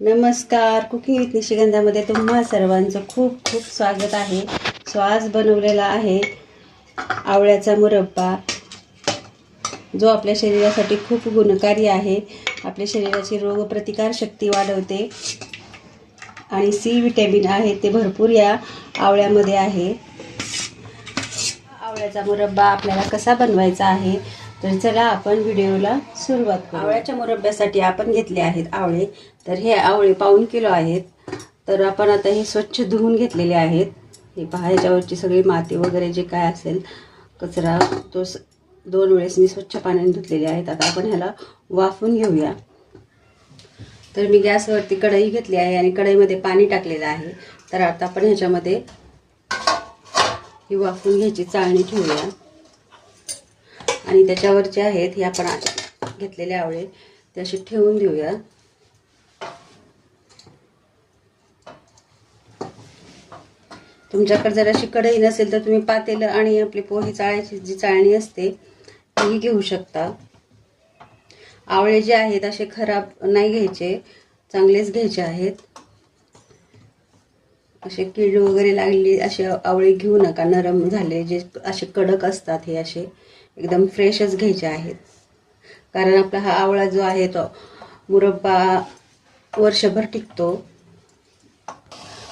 नमस्कार. Cooking with निशिगंधामध्ये तुम्हा सर्वांचं खूप खूप स्वागत आहे. सो आज बनवलेला आहे आवळ्याचा मुरब्बा जो आपल्या शरीरासाठी खूप गुणकारी आहे. आपल्या शरीराची रोगप्रतिकार शक्ती वाढवते आणि सी विटॅमिन आहे ते भरपूर या आवळ्यामध्ये आहे. आवळ्याचा मुरब्बा आपल्याला कसा बनवायचा आहे? तर चला आपण व्हिडिओला सुरुवात आवळ्याच्या मुरब्ब्यासाठी आपण घेतले आहेत आवळे. तर हे आवळे पाऊन किलो आहेत. तर आपण आता हे स्वच्छ धुवून घेतलेले आहेत. हे पहा याच्यावरची सगळी माती वगैरे जे काय असेल कचरा तो स दोन वेळेस मी स्वच्छ पाण्याने धुतलेले आहेत. आता आपण ह्याला वाफून घेऊया. तर मी गॅसवरती कढई घेतली आहे आणि कढईमध्ये पाणी टाकलेलं आहे. तर आता आपण ह्याच्यामध्ये ही वाफून घ्यायची चाळणी ठेवूया. आणि त्याच्यावर जे आहेत हे आपण घेतलेले आवळे. ते असे ठेवून देऊया. तुमच्याकडे जर अशी कढई नसेल तर तुम्ही पातेलं आणि आपली पोहे चाळायची जी चाळणी असते तीही घेऊ शकता. आवळे जे आहेत असे खराब नाही घ्यायचे चांगलेच घ्यायचे आहेत. असे कीड वगैरे लागली असे आवळे घेऊ नका. नरम झाले जे असे कडक असतात हे असे. एकदम फ्रेशच घ्यायचे आहेत. कारण आपला हा आवळा जो आहे तो मुरब्बा वर्षभर टिकतो.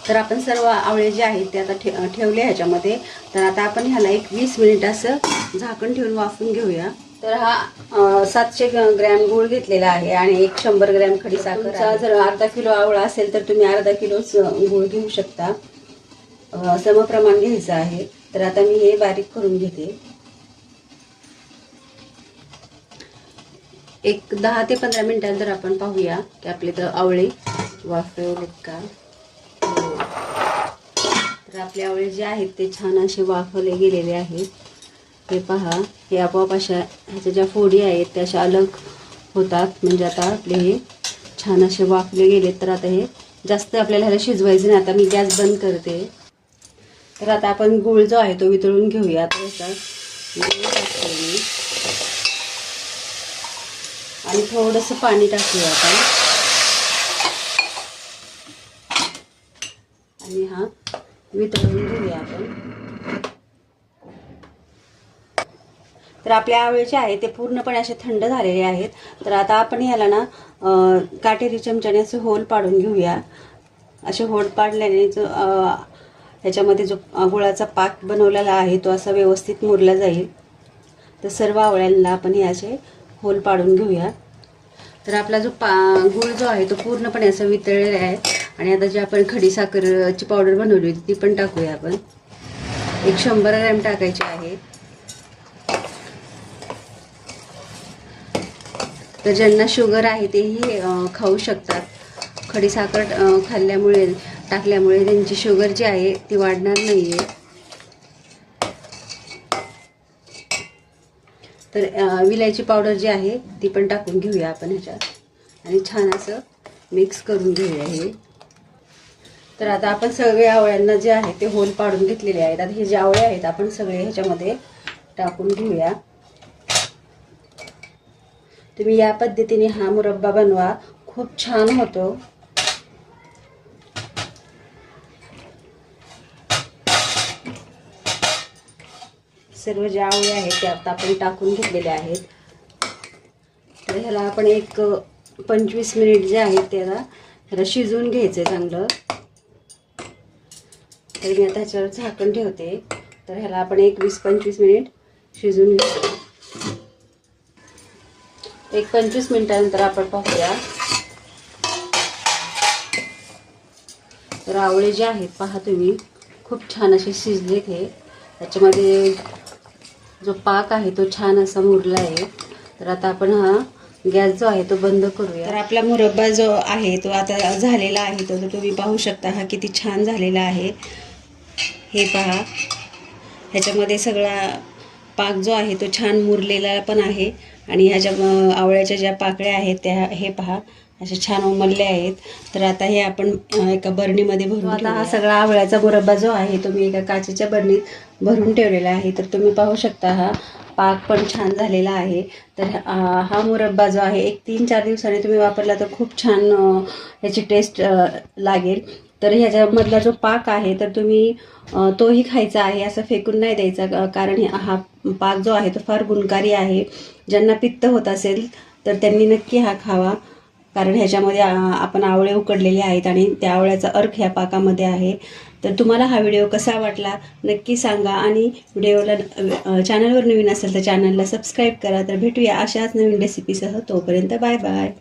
तर आपण सर्व आवळे जे आहेत ते आता ठे ठेवले ह्याच्यामध्ये. तर आता आपण ह्याला एक वीस मिनिट असं झाकण ठेवून वाफून घेऊया. तर हा सातशे ग्रॅम गूळ घेतलेला आहे आणि एक शंभर ग्रॅम खडी साखर जर अर्धा किलो आवळा असेल तर तुम्ही अर्धा किलोच गूळ घेऊ शकता. समप्रमाण घ्यायचं आहे. तर आता मी हे बारीक करून घेते. एक दहा ते पंधरा मिनिटांनंतर आपण पाहूया की आपले तर आवळे वाफवलेत का तर आपले आवळे जे आहेत ते छान असे वाफवले गेलेले आहेत. हे पहा हे आपोआप अशा ह्याच्या ज्या फोडी आहेत त्या अशा अलग होतात. म्हणजे आता आपले हे छान असे वाफले गेले तर आता हे जास्त आपल्याला ह्याला शिजवायचं नाही. आता मी गॅस बंद करते. तर आता आपण गूळ जो आहे तो वितळून घेऊया. आता गूळ मी आणि थोडंसं पाणी टाकूया आपण आणि हा वितळून घेऊया आपण. तर आपल्या आवळीचे आहे ते पूर्णपणे असे थंड झालेले आहेत. तर आता आपण याला ना काटेरी चमच्याने असे होल पाडून घेऊया. असे होल पाडल्याने जो ह्याच्यामध्ये जो गुळाचा पाक बनवलेला आहे तो असा व्यवस्थित मुरला जाईल. तर सर्व आवळ्यांना आपण हे असे होल पाडून घेऊया तर आपला जो पा गुळ जो आहे तो पूर्णपणे असं वितळलेला आहे. आणि आता जी आपण खडी साखरची पावडर बनवली होती ती पण टाकूया आपण. एक शंभर ग्रॅम टाकायची आहे. तर ज्यांना शुगर आहे तेही खाऊ शकतात. खडी साखर खाल्ल्यामुळे टाकल्यामुळे त्यांची शुगर जी आहे ती वाढणार नाही आहे तर विलायची पावडर जी आहे ती पण टाकून घेऊया आपण ह्याच्यात. आणि छान असं मिक्स करून घेऊया हे. तर आता आपण सगळे आवळ्यांना जे आहे ते होल पाडून घेतलेले आहेत. आता हे जे आवळे आहेत आपण सगळे ह्याच्यामध्ये टाकून घेऊया. तुम्ही या पद्धतीने हा मुरब्बा बनवा. खूप छान होतो. सर्व जे आवळे आहेत ते आता आपण टाकून घेतलेले आहेत. तर ह्याला आपण एक पंचवीस मिनिट जे आहेत त्याला ह्याला शिजवून घ्यायचं आहे चांगलं. तर मी आता ह्याच्यावर झाकण ठेवते. तर ह्याला आपण एक वीस पंचवीस मिनिट शिजवून घेऊ. एक पंचवीस मिनिटानंतर आपण पाहूया. तर आवळे जे आहेत पहा तुम्ही खूप छान असे शिजलेत हे. त्याच्यामध्ये जो पाक आहे तो छान असा मुरला आहे. तर आता आपण हा गॅस जो आहे तो बंद करूया. तर आपला मुरब्बा जो आहे तो आता झालेला आहे. तो तुम्ही पाहू शकता हा किती छान झालेला आहे. हे पहा. ह्याच्यामध्ये सगळा पाक जो आहे तो छान मुरलेला पण आहे. आणि ह्याच्या आवळ्याच्या ज्या पाकळ्या आहेत त्या हे पहा. अशा छान उमलल्या आहेत. तर आता हे आपण एका बरणीमध्ये भरून आता हा सगळा आवळ्याचा मुरब्बा जो आहे तो मी एका काचेच्या बरणीत भरून ठेवलेला आहे. तर तुम्ही पाहू शकता हा पाक पण छान झालेला आहे. तर हा मुरब्बा जो आहे एक तीन चार दिवसांनी तुम्ही वापरला तर खूप छान ह्याची टेस्ट लागेल. तर ह्याच्यामधला जो पाक आहे तर तुम्ही तोही खायचा आहे असं फेकून नाही द्यायचा. कारण हे- हा पाक जो आहे तो फार गुणकारी आहे. ज्यांना पित्त होत असेल तर त्यांनी नक्की हा खावा. कारण ह्याच्यामध्ये आपण आवळे उकडलेले आहेत आणि त्या आवळ्याचा अर्क ह्या पाकामध्ये आहे. तर तुम्हाला हा व्हिडिओ कसा वाटला नक्की सांगा आणि व्हिडिओला चॅनलवर नवीन असेल तर चॅनलला सबस्क्राईब करा. तर भेटूया अशाच नवीन रेसिपीसह तोपर्यंत बाय बाय.